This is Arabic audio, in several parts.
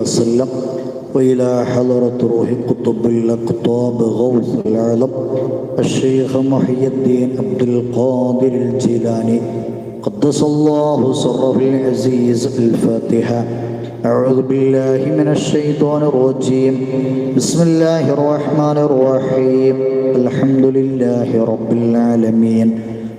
وسلم. وإلى حضرة روح قطب الأقطاب غوث العالم الشيخ محي الدين عبد القادر الجيلاني. قدس الله سره العزيز الفاتحة. أعوذ بالله من الشيطان الرجيم. بسم الله الرحمن الرحيم. الحمد لله رب العالمين.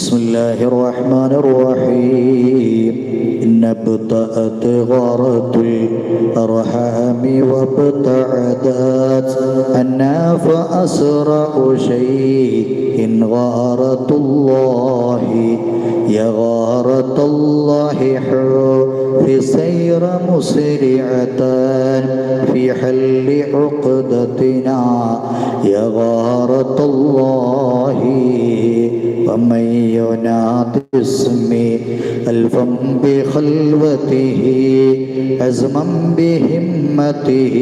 بسم الله الرحمن الرحيم. إن ابتأت غارة الأرحام وابتعدت. أنا فأسرع شيء غارة الله. يا غارة الله في سير مسرعة في حل عقدتنا. يا غارة الله. ومن ينادي اسمي ألفا بخلوته عزما بهمته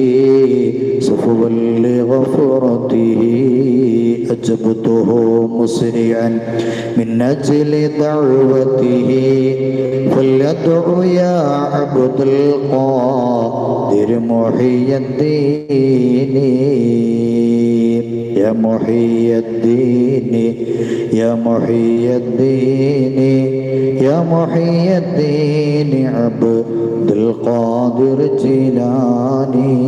صفوا لغفرته أجبته مسرعا من أجل دعوته. فليدعو يا عبد القادر محي الدين. يا محي الدين يا محي الدين يا محي الدين عبد القادر جيلاني.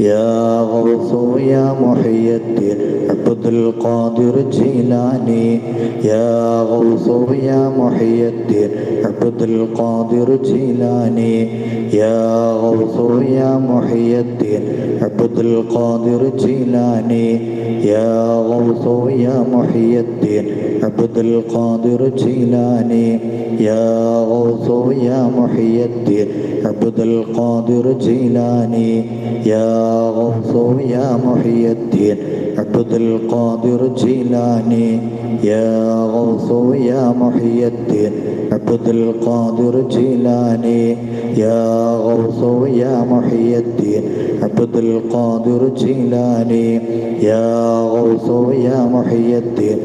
يا غوث يا محي الدين عبد القادر جيلاني يا غوث يا محي الدين عبد القادر جيلاني يا غوث يا محي الدين عبد القادر جيلاني يا غوث يا محي الدين عبد القادر جيلاني يا غوث يا محي الدين عبد القادر جيلاني يا غوث يا محي الدين عبد القادر جيلاني يا غوث يا محي الدين عبد القادر جيلاني يا غوث يا محي الدين عبد القادر جيلاني يا غوث يا محي الدين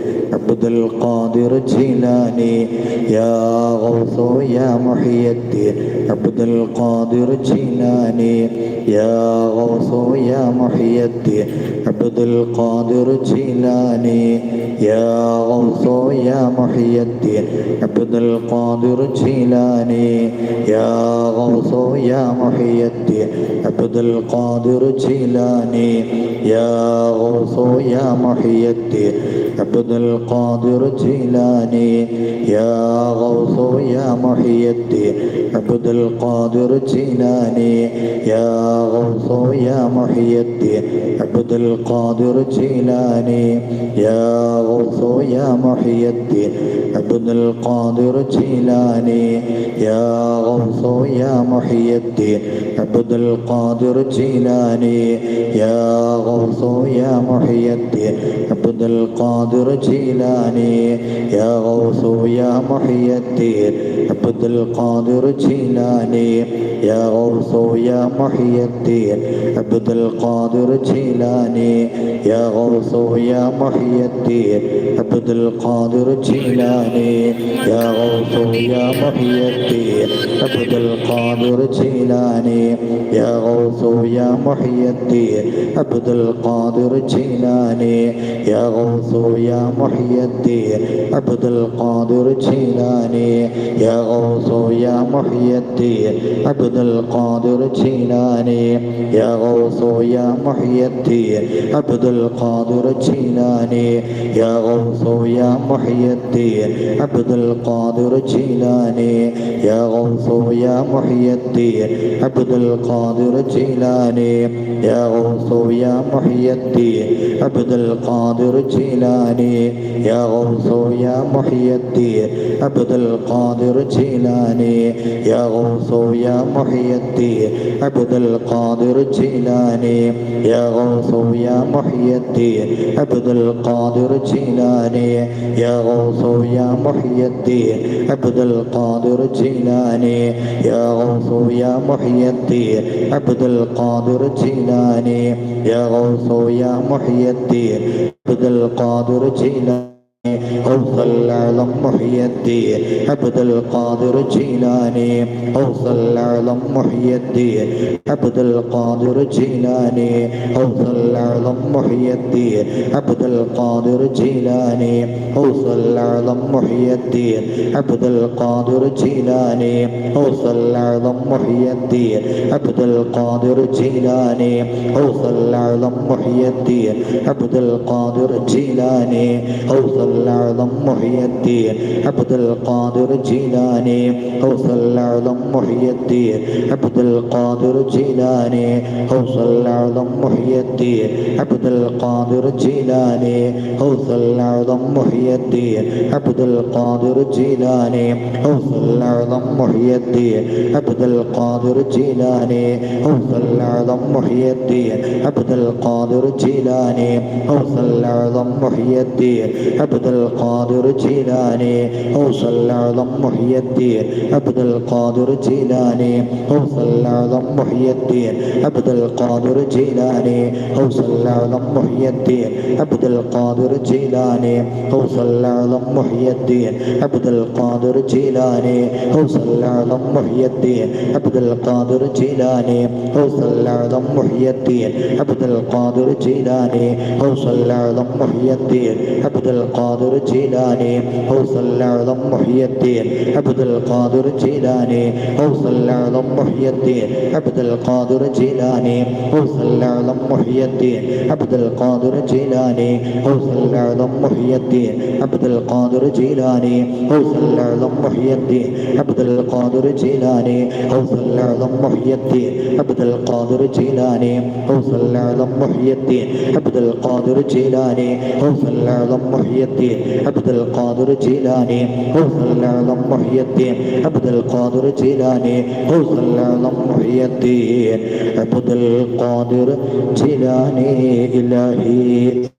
عبد القادر جيلاني يا غوث يا محي الدين عبد القادر جيلاني يا غوث يا محي الدين عبد القادر جيلاني يا غوث يا محي الدين عبد القادر جيلاني يا غوث يا محي الدين عبد القادر جيلاني يا غوث يا محي الدين عبد القادر جيلاني. يا غوث يا محي الدين عبد القادر جيلاني. يا غوث يا محي الدين عبد القادر جيلاني. يا غوث يا محي الدين عبد القادر جيلاني. يا غوث يا محي الدين عبد القادر جيلاني. يا غوث يا محي الدين عبد القادر جيلاني يا غوث يا محي الدين. عبد القادر جيلاني يا غوث يا محي الدين. عبد القادر جيلاني يا غوث يا محي الدين. عبد القادر جيلاني يا غوث يا محي الدين. عبد القادر جيلاني يا غوث يا محي الدين. عبد القادر جيلاني يا غوث يا محي الدين. عبد القادر جيلاني يا غوث يا محي الدين عبد القادر جيلاني يا غوث يا محي الدين عبد القادر جيلاني يا غوث يا محي الدين عبد القادر جيلاني يا غوث يا محي الدين عبد القادر جيلاني يا غوث يا محي الدين عبد القادر جيلاني يا غوث يا محي الدين عبد القادر جيلاني يا غوث يا محي الدين عبد القادر الجيلاني يا غوث يا محي الدين عبد القادر الجيلاني يا غوث يا محي الدين عبد القادر الجيلاني يا غوث يا محي الدين عبد القادر الجيلاني يا غوث يا محي الدين عبد القادر الجيلاني غوث الأعظم محي الدين عبد القادر الجيلاني غوث الأعظم محي الدين عبد القادر الجيلاني غوث الأعظم محي الدين عبد القادر الجيلاني غوث الأعظم محي الدين عبد القادر الجيلاني غوث الأعظم محي الدين عبد القادر الجيلاني غوث الأعظم محي الدين عبد القادر الجيلاني غوث الأعظم محي الدين عبد القادر الجيلاني غوث الأعظم محي الدين عبد القادر الجيلاني غوث الأعظم محي الدين عبد القادر الجيلاني غوث الأعظم محي الدين عبد القادر الجيلاني غوث الأعظم محي الدين عبد القادر الجيلاني غوث الأعظم محي الدين عبد القادر الجيلاني غوث الأعظم محي الدين عبد القادر الجيلاني غوث الأعظم محي الدين. عبد القادر الجيلاني غوث الأعظم محي الدين. عبد القادر الجيلاني غوث الأعظم محي الدين. عبد القادر الجيلاني غوث الأعظم محي الدين. عبد القادر الجيلاني غوث الأعظم محي الدين. عبد القادر الجيلاني غوث الأعظم محي الدين. عبد القادر الجيلاني غوث الأعظم محي الدين. عبد القادر الجيلاني غوث الأعظم محي الدين. عبد القادر الجيلاني غوث الأعظم محي الدين. عبد القادر الجيلاني غوث الأعظم محي الدين. عبد القادر الجيلاني غوث الأعظم محي الدين. عبد القادر الجيلاني غوث الأعظم محي الدين. عبد القادر الجيلاني غوث الأعظم محي الدين. عبد القادر الجيلاني غوث الأعظم محي الدين. عبد القادر الجيلاني غوث الأعظم محي الدين. عبد القادر الجيلاني غوث الأعظم محي الدين. عبد القادر الجيلاني غوث الأعظم محي الدين. عبد القادر جيلاني إلهي.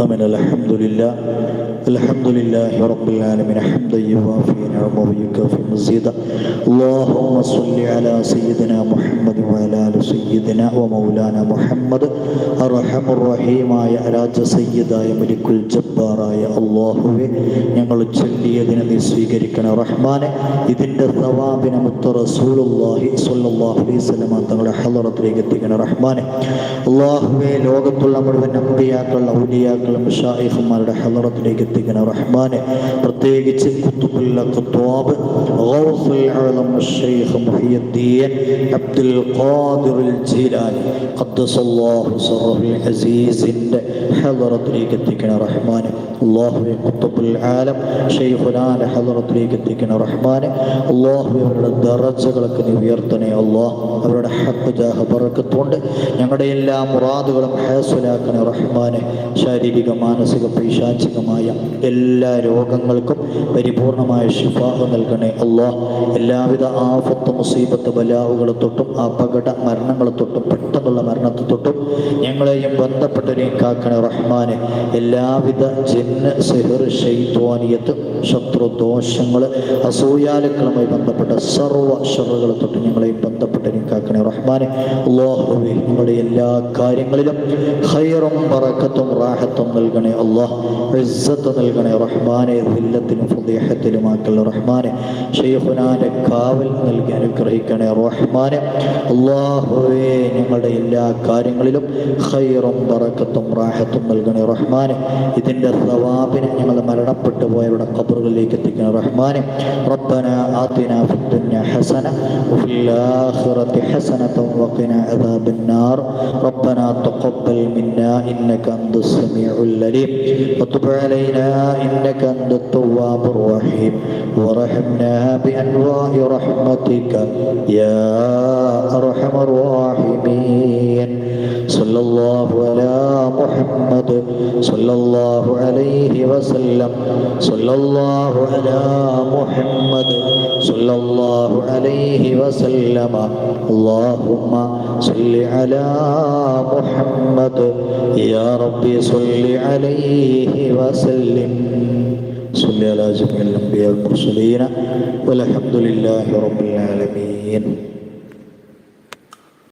آمين الحمد لله الحمد لله رب العالمين حمدا يوافي نعمه ويكافي مزيدا اللهم صل على سيدنا محمد وعلى آل سيدنا ومولانا محمد അറഹം റഹീമായ രാജ സയ്യിദായ മലിക്കുൽ ജബ്ബാറായ അള്ളാഹുവെ ഞങ്ങൾ ചൊല്ലിയതിനെ നീ സ്വീകരിക്കണം റഹ്മാനെ ഇതിൻ്റെ സവാബിനെ മുത്ത റസൂലുള്ളാഹി സ്വല്ലല്ലാഹു അലൈഹി വസല്ലമ തങ്ങളുടെ ഹളറത്തിലേക്ക് എത്തിക്കണം റഹ്മാനെ അള്ളാഹുവെ ലോകത്തുള്ള മുഴുവൻ അമ്പിയാക്കൾ ആളുകളെ മുഷായിഫുമാരുടെ ഹലറത്തിലേക്ക് എത്തിക്കണം. റഹ്മാനെ പ്രത്യേകിച്ച് അബ്ദുൽ ഖാദിറുൽ ജീലാനി അസീസിന്റെ ഹലറത്തിലേക്ക് എത്തിക്കണം. റഹ്മാനെ അള്ളാഹുബെ കുത്തുബുൽ ആലം ഷെയ്ഖുലാന്റെ ഹലറത്തിലേക്ക് എത്തിക്കണം. റഹ്മാനെ അവരുടെ ദറച്ചകളൊക്കെ നീ ഉയർത്തണേ. അള്ളാഹ് അവരുടെ ഹക്ക് ജാഹ പറക്കത്തുകൊണ്ട് ഞങ്ങളുടെ എല്ലാ മുറാദുകളും ഹാസുലാക്കണേ. റഹ്മാനെ ശാരീരിക മാനസിക പൈശാചികമായ എല്ലാ രോഗങ്ങൾക്കും പരിപൂർണമായ ശിഫാഹ നൽകണേ അള്ളാഹ് എല്ലാവിധ ആഫത്ത് മുസീബത്ത് ബലാവുകളെ തൊട്ടും അപകട മരണങ്ങളെ തൊട്ടും പെട്ടെന്നുള്ള മരണത്തെ തൊട്ടും ഞങ്ങളെയും ബന്ധപ്പെട്ടവരെയും കാക്കണേ റഹ്മാനെ. എല്ലാവിധ ജന്ന സെഹർ ഷെയ്ത്വാനിയത്ത് ശത്രുദോഷങ്ങൾ അസൂയാലുക്കളുമായി ബന്ധപ്പെട്ട സർവ ഷറുകളെ തൊട്ട് ഞങ്ങളെയും ബന്ധപ്പെട്ടവരെയും കാക്കണേ റഹ്മാനെ. അള്ളാഹുവെ ഞങ്ങളുടെ എല്ലാ കാര്യങ്ങളിലും ഹൈറും പറക്കത്തും റാഹത്തും നൽകണേ അള്ളാഹ് ഇസ്സത്ത് നൽകണേ റഹ്മാനെ ദില്ലത്തിലും ഫുദേഹത്തിലും ആക്കൽ റഹ്മാനെ ഷെയ്ഖുനാന്റെ കാവൽ നൽകി അനുഗ്രഹിക്കണേ റഹ്മാനെ അള്ളാഹുവെ അള്ളാഹുവേ ഞങ്ങളുടെ എല്ലാ കാര്യങ്ങളിലും ഖൈറും ബറക്കത്തും റാഹത്തും നൽകണേ റഹ്മാനെ ഇതിൻ്റെ സവാബിനെ ഞങ്ങൾ മരണപ്പെട്ടു പോയവരുടെ ഖബറുകളിലേക്ക് എത്തിക്കണേ റഹ്മാനെ റബ്ബന ആതിന في الدنيا حسنة وفي الآخرة حسنة وقنا عذاب النار ربنا تقبل منا إنك أنت السميع العليم. وتب علينا إنك أنت التواب الرحيم. ورحمنا بأنواع رحمتك يا أرحم الراحمين. صلى الله على محمد. صلى الله عليه وسلم. صلى الله على محمد. صلى الله عليه وسلم. اللهم صل على محمد. يا ربي صل عليه وسلم. صل على جميع الأنبياء والمرسلين. والحمد لله رب العالمين.